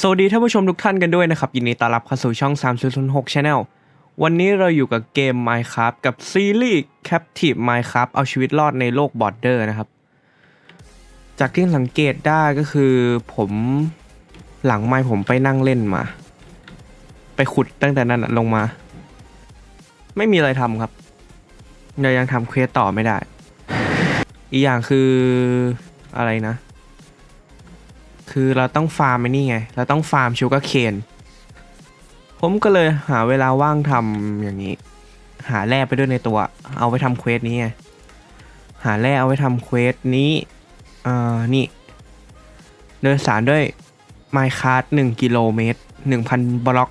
สวัสดีท่านผู้ชมทุกท่านกันด้วยนะครับ ยินดีต้อนรับเข้าสู่ช่อง 306 Channel วันนี้เราอยู่กับเกม Minecraft กับซีรีส์ Captive Minecraft เอาชีวิตรอดในโลกบอร์เดอร์นะครับ จากที่สังเกตได้ก็คือผมหลังไม้ผมไปนั่งเล่นมา ไปขุดตั้งแต่นั้นลงมา ไม่มีอะไรทำครับเรายังทำเควสต่อไม่ได้ อีกอย่างคือ อะไรนะ คือเราต้องฟาร์มไอ้นี่ไง เราต้องฟาร์มชูการ์เคนผมก็เลยหาเวลาว่างทำอย่างนี้ หาแร่ไปด้วยในตัว เอาไปทำเควสนี้ไง หาแร่เอาไปทำเควสนี้อ่านี่เดินสารด้วยไมค์คาร์ดหนึ่งกิโลเมตรหนึ่งพันบล็อก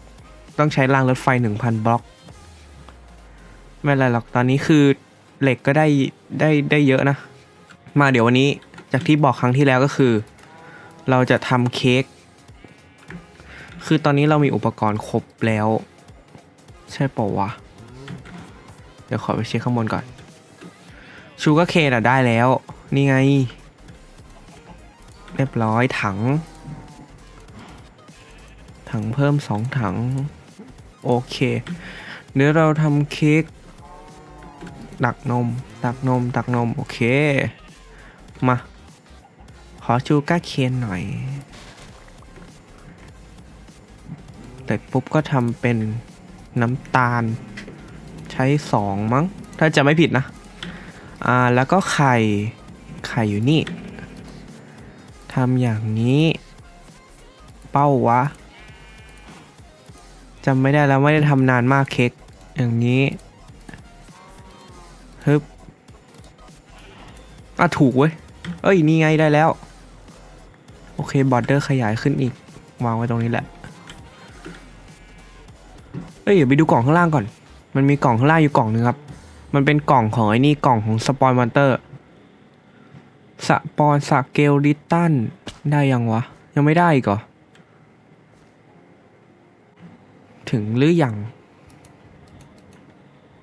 ต้องใช้รางรถไฟหนึ่งพันบล็อก ไม่ไรหรอกตอนนี้คือเหล็กก็ได้ได้ได้เยอะนะ มาเดี๋ยววันนี้ จากที่บอกครั้งที่แล้วก็คือ เราจะทำเค้กคือตอนนี้เรามีอุปกรณ์ครบแล้ว ใช่ปะวะ เดี๋ยวขอไปเช็คข้างบนก่อน ชูการ์เคนอะได้แล้ว นี่ไง เรียบร้อยถัง ถังเพิ่มสองถัง โอเค เดี๋ยวเราทำเค้กตักนม ตักนม ตักนม โอเค มา ขอชูก้าร์เคนหน่อย แต่ปุ๊บก็ทำเป็นน้ำตาล ใช้สองมั้ง ถ้าจะไม่ผิดนะ อ่า แล้วก็ไข่ ไข่อยู่นี่ทำอย่างนี้ เป้าวะจำไม่ได้แล้วไม่ได้ทำนานมากเค้กอย่างนี้ฮึบอะถูกเว้ย เอ้ย นี่ไงได้แล้ว โอเคบอร์เดอร์ขยายขึ้นอีก วางไว้ตรงนี้แหละ เอ้ยเดี๋ยวไปดูกล่องข้างล่างก่อน มันมีกล่องข้างล่างอยู่กล่องนึงครับ มันเป็นกล่องของไอ้นี่กล่องของสปอยมอนเตอร์สปอนสเกลลิตันได้ยังวะ ยังไม่ได้อีกเหรอ ถึงหรือยัง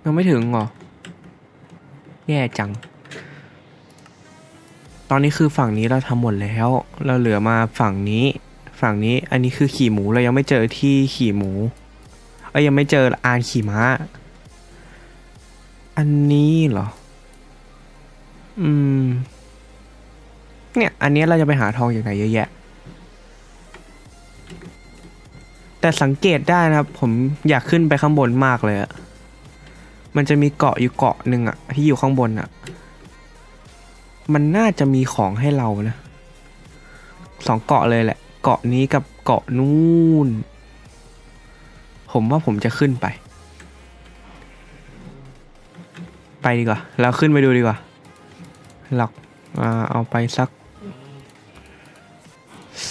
ยังไม่ถึงเหรอ แย่จัง ตอนนี้คือฝั่งนี้เราทำหมดแล้ว เราเหลือมาฝั่งนี้ ฝั่งนี้ อันนี้คือขี่หมูเรายังไม่เจอที่ขี่หมูเอ้ยยังไม่เจออานขี่ม้า อันนี้เหรอ อืม เนี่ย อันนี้เราจะไปหาทองอย่างไหนเยอะแยะ แต่สังเกตได้นะครับ ผมอยากขึ้นไปข้างบนมากเลยอะมันจะมีเกาะอยู่เกาะหนึ่งอะที่อยู่ข้างบนอะ มันน่าจะมีของให้เรานะสองเกาะเลยแหละ เกาะนี้กับเกาะนู่น ผมว่าผมจะขึ้นไป ไปดีกว่า เราขึ้นไปดูดีกว่า หลักอ่าเอาไปสัก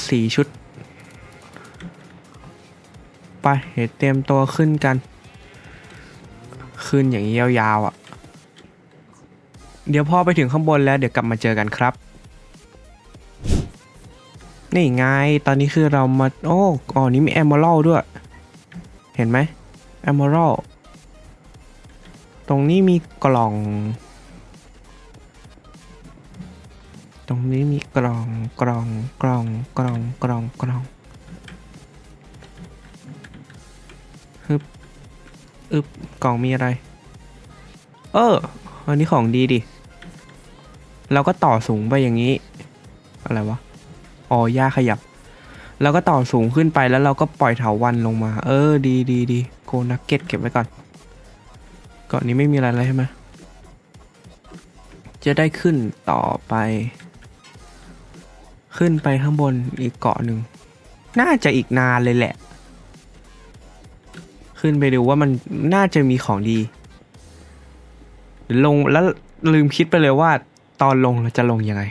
สี่ชุด ไปเดี๋ยวเตรียมตัวขึ้นกัน ขึ้นอย่างนี้ยาวๆอะ เดี๋ยวพอไปถึงข้างบนแล้วเดี๋ยวกลับมาเจอกันครับ นี่ไง ตอนนี้คือเรามา โอ้อ๋อนี้มีแอมเบอร์ด้วย เห็นไหมแอมเบอร์ตรงนี้มีกล่อง ตรงนี้มีกล่องกล่องกล่องกล่องกล่องกล่องฮึบอึบกล่องมีอะไร เอออันนี้ของดีดิ เราก็ต่อสูงไปอย่างนี้ อะไรวะอ๋อหญ้าขยับเราก็ต่อสูงขึ้นไปแล้วเราก็ปล่อยเถาวันลงมา เออ ดีดีดีโกนักเก็ตเก็บไว้ก่อนเกาะนี้ไม่มีอะไรแล้วใช่ไหมจะได้ขึ้นต่อไป ขึ้นไปข้างบนอีกเกาะหนึ่ง น่าจะอีกนานเลยแหละ ขึ้นไปดูว่ามันน่าจะมีของดี ลงแล้วลืมคิดไปเลยว่า ตอนลงเราจะลงยังไง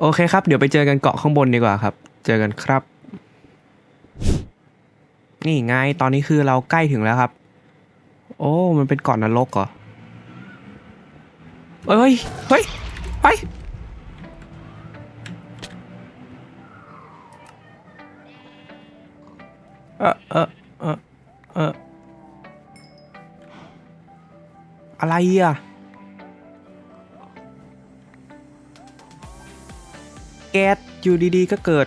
โอเคครับ เดี๋ยวไปเจอกันเกาะข้างบนดีกว่าครับ เจอกันครับ นี่ไงตอนนี้คือเราใกล้ถึงแล้วครับ โอ้ มันเป็นเกาะนรกเหรอเฮ้ย เฮ้ยเฮ้ยเออเออเออเอออะไรอะ แก๊สอยู่ดีๆก็เกิด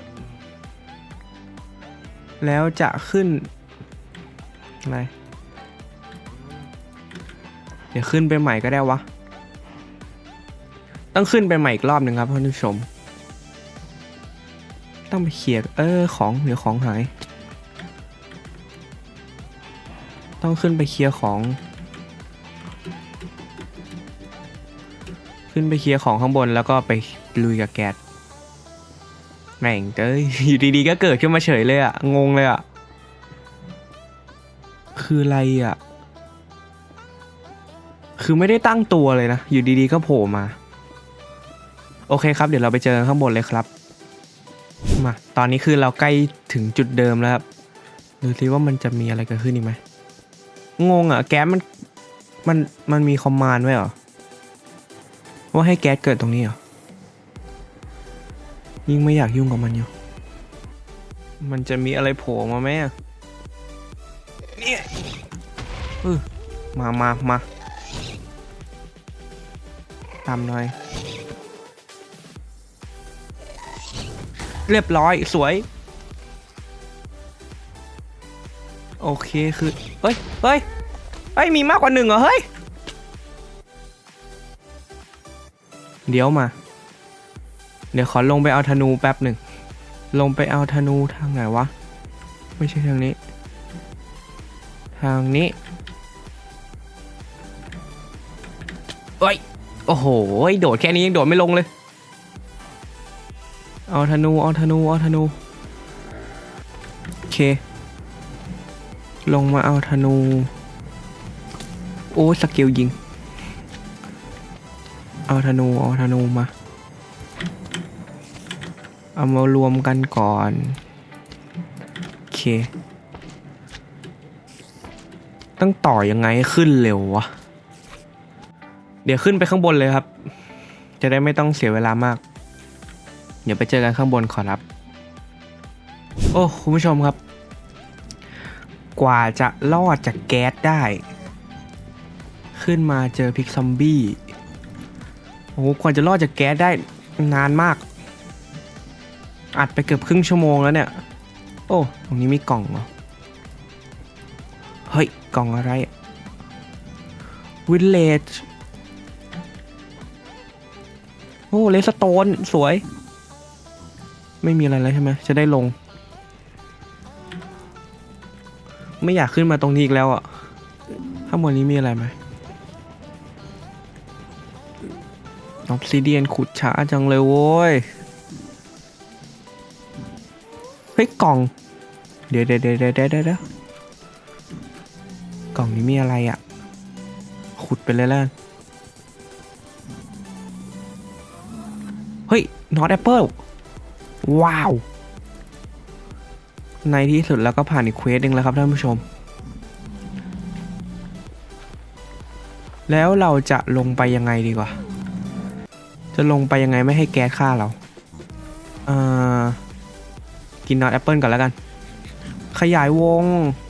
แล้วจะขึ้นอะไรเดี๋ยวขึ้นไปใหม่ก็ได้วะ ต้องขึ้นไปใหม่อีกรอบหนึ่งครับท่านผู้ชม ต้องไปเคลียร์เออของเดี๋ยวของหาย ต้องขึ้นไปเคลียร์ของ ขึ้นไปเคลียร์ของข้างบนแล้วก็ไปลุยกับแก๊ส แม่งเอ้ยอยู่ดีๆก็เกิดขึ้นมาเฉยเลยอะงงเลยอะคืออะไรอะคือไม่ได้ตั้งตัวเลยนะ อยู่ดีๆก็โผล่มา โอเคครับ เดี๋ยวเราไปเจอข้างบนเลยครับ มา ตอนนี้คือเราใกล้ถึงจุดเดิมแล้วครับดูซิว่ามันจะมีอะไรเกิดขึ้นอีกไหม งงอะ แก๊สมัน มัน มันมีคอมมานด์ไว้เหรอ ว่าให้แก๊สเกิดตรงนี้เหรอ ยิ่งไม่อยากยุ่งกับมันอยู่ มันจะมีอะไรโผล่มาไหมอะเนี่ยเออมามามาตามหน่อย เรียบร้อยสวย โอเคคือ เฮ้ย เฮ้ย เฮ้ย มีมากกว่าหนึ่งเหรอ เฮ้ย เดี๋ยวมา เดี๋ยวขอลงไปเอาธนูแป๊บหนึ่ง ลงไปเอาธนูทางไหนวะ ไม่ใช่ทางนี้ ทางนี้เฮ้ย โอ้โห โดดแค่นี้ยังโดดไม่ลงเลย เอาธนู เอาธนู เอาธนู โอเค ลงมาเอาธนู โอ้สกิลยิง เอาธนู เอาธนูมา เอามารวมกันก่อน โอเค ต้องต่อยังไงขึ้นเร็ววะ เดี๋ยวขึ้นไปข้างบนเลยครับ จะได้ไม่ต้องเสียเวลามาก เดี๋ยวไปเจอกันข้างบนขอรับ โอ้คุณผู้ชมครับ กว่าจะรอดจากแก๊สได้ ขึ้นมาเจอพิกซอมบี้ โอ้กว่าจะรอดจากแก๊สได้นานมาก อัดไปเกือบครึ่งชั่วโมงแล้วเนี่ย โอ้ ตรงนี้มีกล่องเหรอ เฮ้ย กล่องอะไรวิลเลจโอ้เลสโตน สวย ไม่มีอะไรแล้วใช่ไหม จะได้ลง ไม่อยากขึ้นมาตรงนี้อีกแล้วอะ ข้างบนนี้มีอะไรไหมออฟซิเดียนขุดช้าจังเลยโว้ย เฮ้ยกล่องเดี๋ยวเดี๋ยวเดี๋ยวเดี๋ยวเดี๋ยวเดี๋ยวกล่องนี้มีอะไรอะ ขุดไปเลยแล้วเฮ้ยนอตแอปเปิลว้าว ในที่สุดแล้วก็ผ่านอีกเควสหนึ่งแล้วครับท่านผู้ชม แล้วเราจะลงไปยังไงดีกว่า จะลงไปยังไงไม่ให้แก๊สฆ่าเราอ่า กินนอตแอปเปิลก่อนแล้วกัน ขยายวง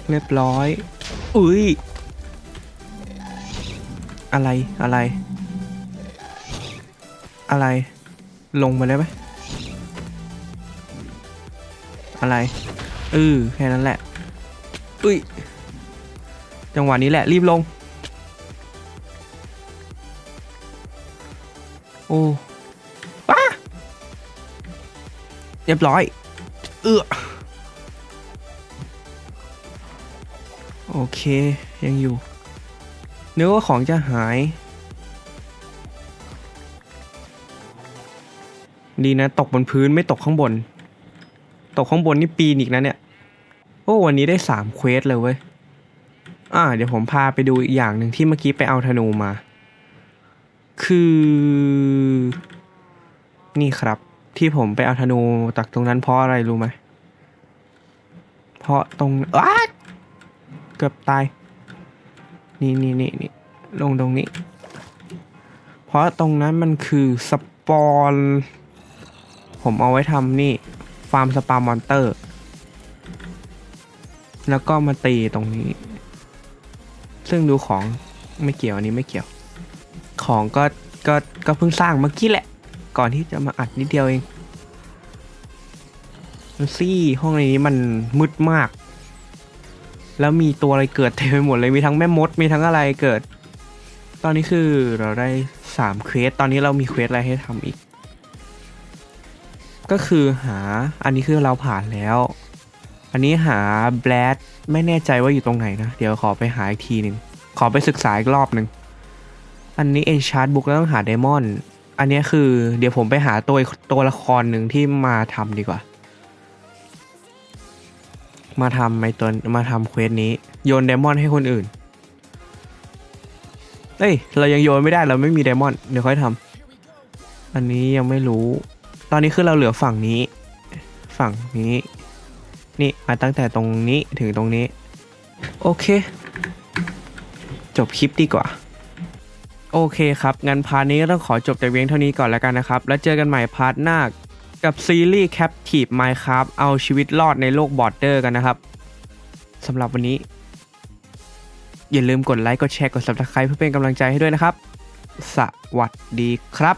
เรียบร้อย อุ้ย อะไรอะไร อะไรลงมาได้ไหมอะไรเออแค่นั้นแหละ อุ้ย จังหวะนี้แหละรีบลง โอ้ป้าเรียบร้อย เออโอเค ยังอยู่นึกว่าของจะหาย ดีนะ ตกบนพื้นไม่ตกข้างบน ตกข้างบนนี่ปีนอีกนะเนี่ย โอ้วันนี้ได้สามเควสเลยเว้ย อ่า เดี๋ยวผมพาไปดูอีกอย่างหนึ่งที่เมื่อกี้ไปเอาธนูมา คือ นี่ครับ ที่ผมไปเอาธนูจากตรงนั้นเพราะอะไรรู้ไหมเพราะตรงอ้าเกือบตาย นี่นี่นี่นี่ลงตรงนี้ เพราะตรงนั้นมันคือสปอนผมเอาไว้ทำนี่ ฟาร์มสปามอนเตอร์ แล้วก็มาตีตรงนี้ ซึ่งดูของไม่เกี่ยวอันนี้ไม่เกี่ยว ของก็ก็ก็เพิ่งสร้างเมื่อกี้แหละ ก่อนที่จะมาอัดนิดเดียวเองซี่ห้องในนี้มันมืดมาก แล้วมีตัวอะไรเกิดเต็มไปหมดเลยมีทั้งแม่มดมีทั้งอะไรเกิด ตอนนี้คือเราได้สามเควสตอนนี้เรามีเควสอะไรให้ทำอีก ก็คือหาอันนี้คือเราผ่านแล้ว อันนี้หาแบลดไม่แน่ใจว่าอยู่ตรงไหนนะ เดี๋ยวขอไปหาอีกทีหนึ่งขอไปศึกษาอีกรอบหนึ่งอันนี้เอนชาร์ดบุ๊กแล้วต้องหาเดมอน อันนี้คือ เดี๋ยวผมไปหาตัวตัวละครหนึ่งที่มาทำดีกว่า มาทำไอตัวมาทำเควสนี้ โยนเดมอนให้คนอื่น เอ้ย เรายังโยนไม่ได้เราไม่มีเดมอนเดี๋ยวค่อยทำอันนี้ยังไม่รู้ ตอนนี้คือเราเหลือฝั่งนี้ ฝั่งนี้ นี่มาตั้งแต่ตรงนี้ถึงตรงนี้ โอเค จบคลิปดีกว่า โอเคครับ งั้นพาร์ทนี้ก็ต้องขอจบแต่เวียงเท่านี้ก่อนแล้วกันนะครับ แล้วเจอกันใหม่พาร์ทหน้ากับซีรีส์ Captive Minecraft เอาชีวิตรอดในโลกบอร์เดอร์กันนะครับสำหรับวันนี้ อย่าลืมกดไลค์ กดแชร์ กด Subscribe เพื่อเป็นกำลังใจให้ด้วยนะครับ สวัสดีครับ